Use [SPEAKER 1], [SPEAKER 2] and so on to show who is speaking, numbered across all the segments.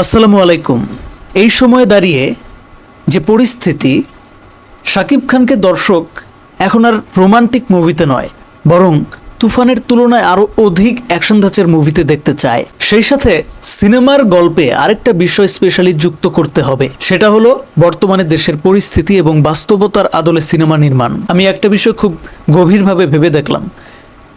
[SPEAKER 1] আসসালামু আলাইকুম। এই সময়ে দাঁড়িয়ে যে পরিস্থিতি শাকিব খানকে দর্শক এখন আর রোমান্টিক মুভিতে নয়, বরং তুফানের তুলনায় আরও অধিক অ্যাকশন ধাঁচের মুভিতে দেখতে চায়। সেই সাথে সিনেমার গল্পে আরেকটা বিষয় স্পেশালি যুক্ত করতে হবে, সেটা হলো বর্তমানে দেশের পরিস্থিতি এবং বাস্তবতার আদলে সিনেমা নির্মাণ। আমি একটা বিষয় খুব গভীরভাবে ভেবে দেখলাম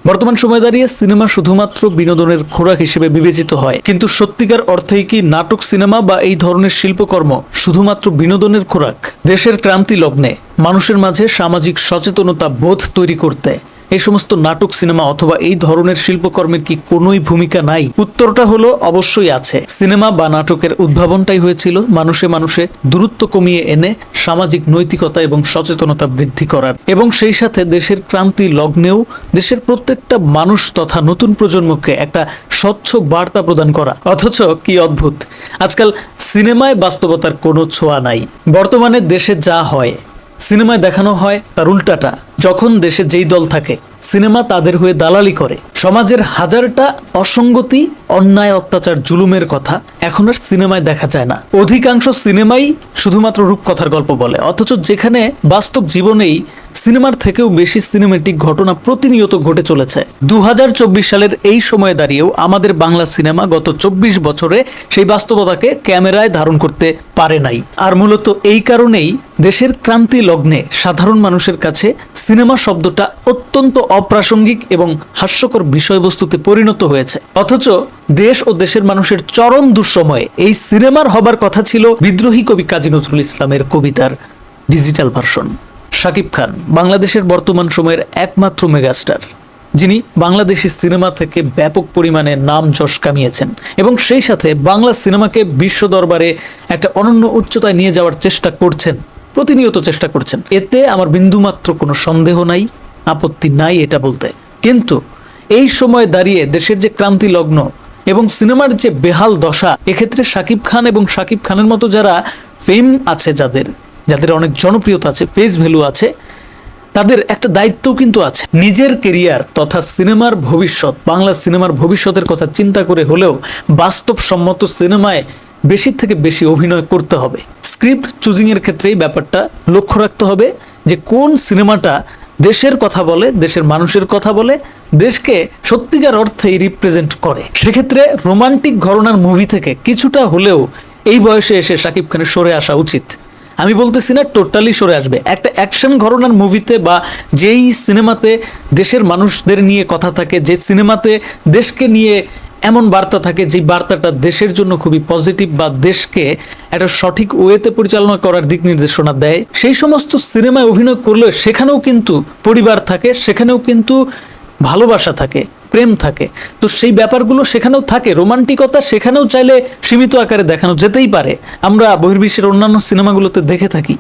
[SPEAKER 1] বর্তমান সময় দাঁড়িয়ে সিনেমা শুধুমাত্র বিনোদনের খোরাক হিসেবে বিবেচিত হয়। কিন্তু সত্যিকার অর্থেই কি নাটক, সিনেমা বা এই ধরনের শিল্পকর্ম শুধুমাত্র বিনোদনের খোরাক? দেশের ক্রান্তি লগ্নে মানুষের মাঝে সামাজিক সচেতনতা বোধ তৈরি করতে এই সমস্ত নাটক, সিনেমা অথবা এই ধরনের শিল্পকর্মের কি কোনোই ভূমিকা নাই? উত্তরটা হলো, অবশ্যই আছে। সিনেমা বা নাটকের উদ্ভাবনটাই হয়েছিল মানুষে মানুষে দূরত্ব কমিয়ে এনে সামাজিক নৈতিকতা এবং সচেতনতা বৃদ্ধি করার। এবং সেই সাথে দেশের ক্রান্তি লগ্নেও দেশের প্রত্যেকটা মানুষ তথা নতুন প্রজন্মকে একটা স্বচ্ছ বার্তা প্রদান করা। অথচ কি অদ্ভুত! আজকাল সিনেমায় বাস্তবতার কোনো ছোঁয়া নাই। বর্তমানে দেশে যা হয়, সিনেমায় দেখানো হয় তার উল্টাটা। যখন দেশে যেই দল থাকে সিনেমা তাদের হয়ে দালালি করে। সমাজের হাজারটা অসঙ্গতি, অন্যায়, অত্যাচার, জুলুমের কথা এখন আর সিনেমায় দেখা যায় না। অধিকাংশ সিনেমাই শুধুমাত্র রূপকথার গল্প বলে, অথচ যেখানে বাস্তব জীবনেই সিনেমার থেকেও বেশি সিনেমেটিক ঘটনা প্রতিনিয়ত ঘটে চলেছে। দু হাজার চব্বিশ সালের এই সময়ে দাঁড়িয়েও আমাদের বাংলা সিনেমা গত চব্বিশ বছরে সেই বাস্তবতাকে ক্যামেরায় ধারণ করতে পারে নাই। আর মূলত এই কারণেই দেশের ক্রান্তি লগ্নে সাধারণ মানুষের কাছে সিনেমা শব্দটা অত্যন্ত অপ্রাসঙ্গিক এবং হাস্যকর বিষয়বস্তুতে পরিণত হয়েছে। অথচ দেশ ও দেশের মানুষের চরম দুঃসময়ে এই সিনেমার হবার কথা ছিল বিদ্রোহী কবি কাজী নজরুল ইসলামের কবিতার ডিজিটাল ভার্সন। শাকিব খান, বাংলাদেশের বর্তমান সময়ের একমাত্র মেগাস্টার। যিনি বাংলাদেশি সিনেমা থেকে ব্যাপক পরিমাণে নাম যশ কামিয়েছেন এবং সেই সাথে বাংলা সিনেমাকে বিশ্ব দরবারে একটা অনন্য উচ্চতায় নিয়ে যাওয়ার চেষ্টা করছেন, প্রতিনিয়ত চেষ্টা করছেন। এতে আমার বিন্দুমাত্র কোনো সন্দেহ নাই, আপত্তি নাই এটা বলতে। কিন্তু এই সময় দাঁড়িয়ে দেশের যে ক্রান্তি লগ্ন এবং সিনেমার যে বেহাল দশা, এক্ষেত্রে শাকিব খান এবং শাকিব খানের মতো যারা ফেম আছে যাদের যাদের অনেক জনপ্রিয়তা আছে ফেস ভ্যালু আছে, তাদের একটা দায়িত্বও কিন্তু আছে। নিজের কেরিয়ার তথা সিনেমার ভবিষ্যৎ, বাংলা সিনেমার ভবিষ্যতের কথা চিন্তা করে হলেও বাস্তবসম্মত সিনেমায় বেশি থেকে বেশি অভিনয় করতে হবে। স্ক্রিপ্ট চুজিংয়ের ক্ষেত্রে এই ব্যাপারটা লক্ষ্য রাখতে হবে যে কোন সিনেমাটা দেশের কথা বলে, দেশের মানুষের কথা বলে, দেশকে সত্যিকার অর্থেই রিপ্রেজেন্ট করে। সেক্ষেত্রে রোমান্টিক ঘরনার মুভি থেকে কিছুটা হলেও এই বয়সে এসে শাকিব খানের সরে আসা উচিত। আমি বলতেছি না টোটালি সরে আসবে। একটা অ্যাকশন ঘটনার মুভিতে বা যেই সিনেমাতে দেশের মানুষদের নিয়ে কথা থাকে, যে সিনেমাতে দেশকে নিয়ে এমন বার্তা থাকে যে বার্তাটা দেশের জন্য খুবই পজিটিভ বা দেশকে একটা সঠিক ওয়েতে পরিচালনা করার দিক নির্দেশনা দেয়, সেই সমস্ত সিনেমায় অভিনয় করলে সেখানেও কিন্তু পরিবার থাকে, সেখানেও কিন্তু ভালোবাসা থাকে। প্রেম থাকে। তো সেই ব্যাপারগুলো সেখানেও থাকে। রোমান্টিকতা সেখানেও চাইলে সীমিত আকারে দেখানো যেতেই পারে। আমরা বহির্বিশ্বের অন্যান্য সিনেমাগুলোতে দেখে থাকি।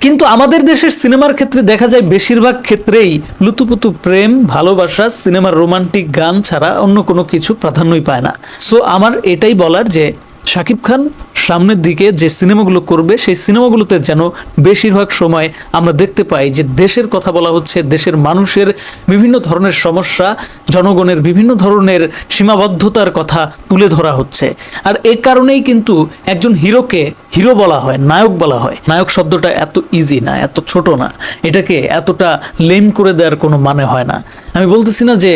[SPEAKER 1] কিন্তু আমাদের দেশের সিনেমার ক্ষেত্রে দেখা যায় বেশিরভাগ ক্ষেত্রেই লুতুপুতু প্রেম, ভালোবাসা, সিনেমার রোমান্টিক গান ছাড়া অন্য কোনো কিছু প্রাধান্যই পায় না। সো আমার এটাই বলার যে শাকিব খান সামনের দিকে যে সিনেমাগুলো করবে, সেই সিনেমাগুলোতে যেন বেশিরভাগ সময় আমরা দেখতে পাই যে দেশের কথা বলা হচ্ছে, দেশের মানুষের বিভিন্ন ধরনের সমস্যা, জনগণের বিভিন্ন ধরনের সীমাবদ্ধতার কথা তুলে ধরা হচ্ছে। আর এ কারণেই কিন্তু একজন হিরোকে হিরো বলা হয়, নায়ক বলা হয়। নায়ক শব্দটা এত ইজি না, এত ছোট না। এটাকে এতটা লেম করে দেওয়ার কোনো মানে হয় না। আমি বলতেছি না যে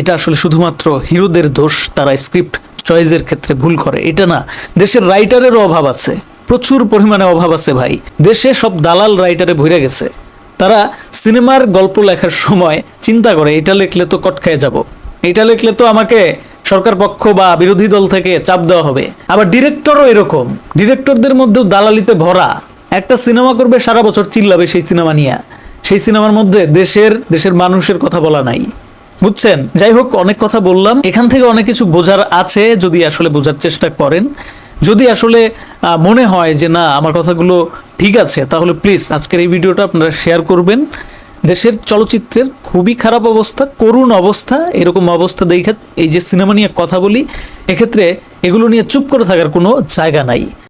[SPEAKER 1] এটা আসলে শুধুমাত্র হিরোদের দোষ, তারা স্ক্রিপ্ট চয়েসের ক্ষেত্রে ভুল করে। এটা না, দেশের রাইটারেরও অভাব আছে। প্রচুর পরিমাণে অভাব আছে ভাই। দেশে সব দালাল রাইটারে ভরে গেছে। তারা সিনেমার গল্প লেখার সময় চিন্তা করে, এটা লিখলে তো কট খেয়ে যাব। এটা লিখলে তো আমাকে সরকার পক্ষ বা বিরোধী দল থেকে চাপ দেওয়া হবে। আবার ডিরেক্টরও এরকম। ডিরেক্টরদের মধ্যেও দালালিতে ভরা। একটা সিনেমা করবে, সারা বছর চিল্লাবে সেই সিনেমা নিয়ে। সেই সিনেমার মধ্যে দেশের দেশের মানুষের কথা বলা নাই। বুঝছেন? যাই হোক, অনেক কথা বললাম। এখান থেকে অনেক কিছু বোঝার আছে যদি আসলে বোঝার চেষ্টা করেন। যদি আসলে মনে হয় যে না, আমার কথাগুলো ঠিক আছে, তাহলে প্লিজ আজকের এই ভিডিওটা আপনারা শেয়ার করবেন। দেশের চলচ্চিত্রের খুবই খারাপ অবস্থা, করুণ অবস্থা, এরকম অবস্থা দেখে এই যে সিনেমা নিয়ে কথা বলি, এক্ষেত্রে এগুলো নিয়ে চুপ করে থাকার কোনো জায়গা নাই।